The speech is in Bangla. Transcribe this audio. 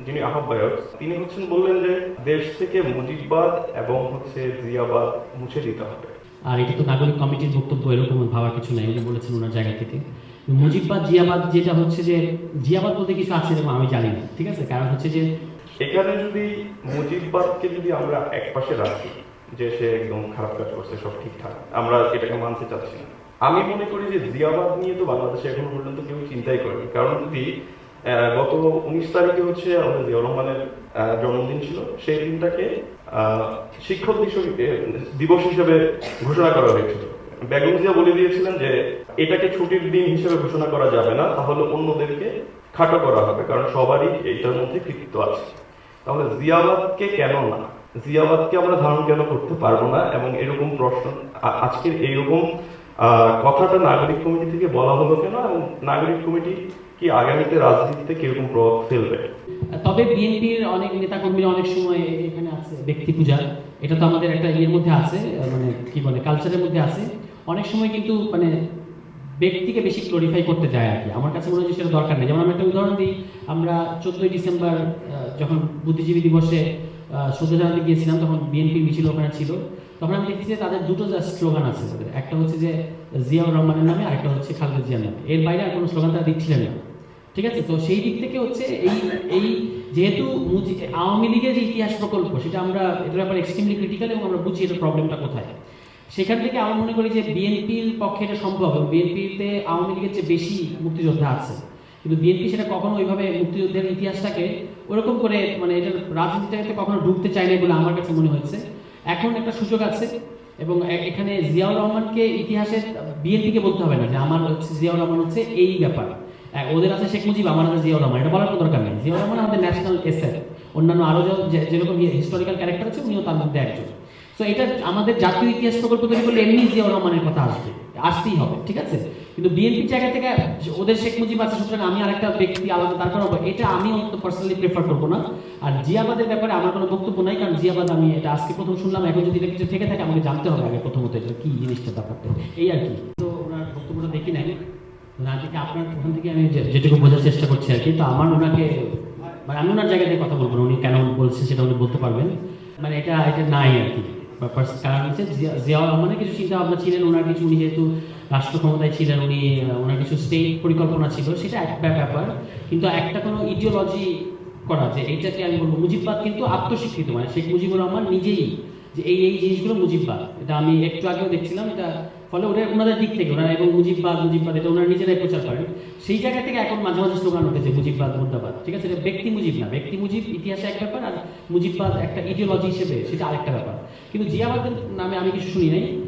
যিনি আহ্বায়ক তিনি হচ্ছেন বললেন যে দেশ থেকে মুজিববাদ এবং হচ্ছে জিয়াবাদ মুছে দিতে হবে। আর এটা তো নাগরিক কমিটির বক্তব্য এরকম ভাবার কিছু নাই উনি বলেছেন ওনার জায়গা থেকে। মুজিববাদ জিয়াবাদ যেটা হচ্ছে যে জিয়াবাদ বলতে কিছু আছে এরকম আমি জানি না ঠিক আছে? কারণ হচ্ছে যে এখানে যদি মুজিববাদকে যদি আমরা এক পাশে রাখি যে সে একদম খারাপ কাজ করছে সব ঠিকঠাক আমরা এটাকে মানতে চাচ্ছি না। আমি মনে করি যে জিয়াবাদ নিয়ে তো বাংলাদেশে এখনও পর্যন্ত কেউ চিন্তাই করেনি। কারণ যদি গত উনিশ তারিখে হচ্ছে আমাদের জিয়াউর রহমানের জন্মদিন ছিল। সেই দিনটাকে শিক্ষক দিবস- হিসেবে ঘোষণা করা হয়েছিল। বেগম জিয়া বলে দিয়েছিলেন যে, এটাকে ছুটির দিন হিসেবে ঘোষণা করা যাবে না, তাহলে অন্যদেরকে খাটো করা হবে, কারণ সবারই এইটার মধ্যে কৃতিত্ব আছে। তাহলে জিয়াবাদকে কেন না? জিয়াবাদকে আমরা ধারণ কেন করতে পারব না? এবং এরকম প্রশ্ন আজকের এইরকম কথাটা নাগরিক কমিটি থেকে বলা হলো কেন এবং নাগরিক কমিটি কি আগামীতে রাজনীতিতে কীরকম প্রভাব ফেলবে? তবে বিএনপির অনেক নেতাকর্মীরা অনেক সময় এখানে আছে, ব্যক্তি পূজা এটা তো আমাদের একটা ইয়ের মধ্যে আছে মানে কি বলে কালচারের মধ্যে আছে। অনেক সময় কিন্তু মানে ব্যক্তিকে বেশি গ্লোরিফাই করতে যায় আর কি। আমার কাছে মনে হচ্ছে সেটা দরকার নেই। যেমন আমি একটা উদাহরণ দিই, আমরা চোদ্দই ডিসেম্বর যখন বুদ্ধিজীবী দিবসে আহ, শ্রদ্ধা গিয়েছিলাম তখন বিএনপি মিছিল ওখানে ছিল। তখন আমি দেখছি যে তাদের দুটো যা স্লোগান আছে তাদের। একটা হচ্ছে যে জিয়াউর রহমানের নামে আরেকটা হচ্ছে খালেদা জিয়ার নামে। এর বাইরে আর কোনো স্লোগান তারা দিচ্ছিলেন না। ঠিক আছে? তো সেই দিক থেকে হচ্ছে এই এই যেহেতু আওয়ামী লীগের যে ইতিহাস প্রকল্প সেটা আমরা এটার ব্যাপারে এক্সট্রিমলি ক্রিটিক্যাল এবং আমরা বুঝি এটার প্রবলেমটা কোথায়। সেখান থেকে আমার মনে করি যে বিএনপির পক্ষে এটা সম্ভব এবং বিএনপিতে আওয়ামী লীগের চেয়ে বেশি মুক্তিযোদ্ধা আছে। কিন্তু বিএনপি সেটা কখনো ওইভাবে মুক্তিযুদ্ধের ইতিহাসটাকে ওরকম করে মানে এটা রাজনীতিটাকে কখনো ঢুকতে চায় না বলে আমার কাছে মনে হচ্ছে এখন একটা সুযোগ আছে এবং এখানে জিয়াউর রহমানকে ইতিহাসের বিএনপিকে বলতে হবে না যে আমার হচ্ছে, জিয়াউর রহমান হচ্ছে এই ব্যাপার। ওদের আছে শেখ মুজিব, আমার আছে জিয়াউর রহমান, এটা বলার কোনো দরকার নেই। জিয়াউর রহমান আমাদের ন্যাশনাল এসেট অন্যান্য আরও যেরকম হিস্টোরিক্যাল ক্যারেক্টার আছে, উনিও তার মধ্যে একজন। তো এটা আমাদের জাতীয় ইতিহাস প্রকল্প তৈরি করলে এমনি জিয়াউর রহমানের কথা আসবে। আসতেই হবে, ঠিক আছে? কিন্তু বিএনপির জায়গা থেকে ওদের শেখ মুজিব আছে, সুতরাং আমি আরেকটা ব্যক্তি আলাদা, তারপর হব। এটা আমি অন্তত পার্সোনালি প্রেফার করব না। আর জিয়াবাদের ব্যাপারে আমার কোনো বক্তব্য নাই, কারণ জিয়াবাদ আমি এটা আজকে প্রথম শুনলাম, এখন যদি এটা কিছু থেকে থাকে, আমাকে জানতে হবে আগে প্রথমত এটা কি জিনিসটা ব্যাপারটা। এই আর কি। তো ওনার বক্তব্যটা দেখি নাই। না থেকে আপনার ওখান থেকে আমি যেটুকু বোঝার চেষ্টা করছি আর কি, তো আমার ওনাকে মানে আমি ওনার জায়গা থেকে কথা বলব উনি কেন বলছেন সেটা উনি বলতে পারবেন। মানে এটা এটা নাই আর কি। হচ্ছে জিয়া- জিয়াউর রহমানের কিছু চিন্তা ভাবনা ছিলেন, ওনার কিছু, উনি যেহেতু রাষ্ট্র ক্ষমতায় ছিলেন, উনি ওনার কিছু স্টেট পরিকল্পনা ছিল, সেটা একটা ব্যাপার। কিন্তু একটা কোনো ইডিওলজি করা যে, এইটাকে আমি বলব মুজিববাদ কিন্তু আত্মস্বীকৃত মানে শেখ মুজিবুর রহমান নিজেই যে এই এই জিনিসগুলো মুজিববাদ। এটা আমি একটু আগেও দেখছিলাম, এটা ফলে ওরা ওনাদের দিক থেকে, ওনারা এবং মুজিববাদ মুজিববাদ, এটা ওনারা নিজেরাই প্রচার করেন। সেই জায়গা থেকে এখন মাঝে মাঝে স্লোগান উঠেছে, মুজিববাদ মুদ্রাবাদ ঠিক আছে? এটা ব্যক্তি মুজিব না। ব্যক্তি মুজিব ইতিহাসে এক ব্যাপার আর মুজিববাদ একটা ইডিওলজি হিসেবে সেটা আরেকটা ব্যাপার। কিন্তু জিয়াবাদের নামে আমি কিছু শুনি নাই।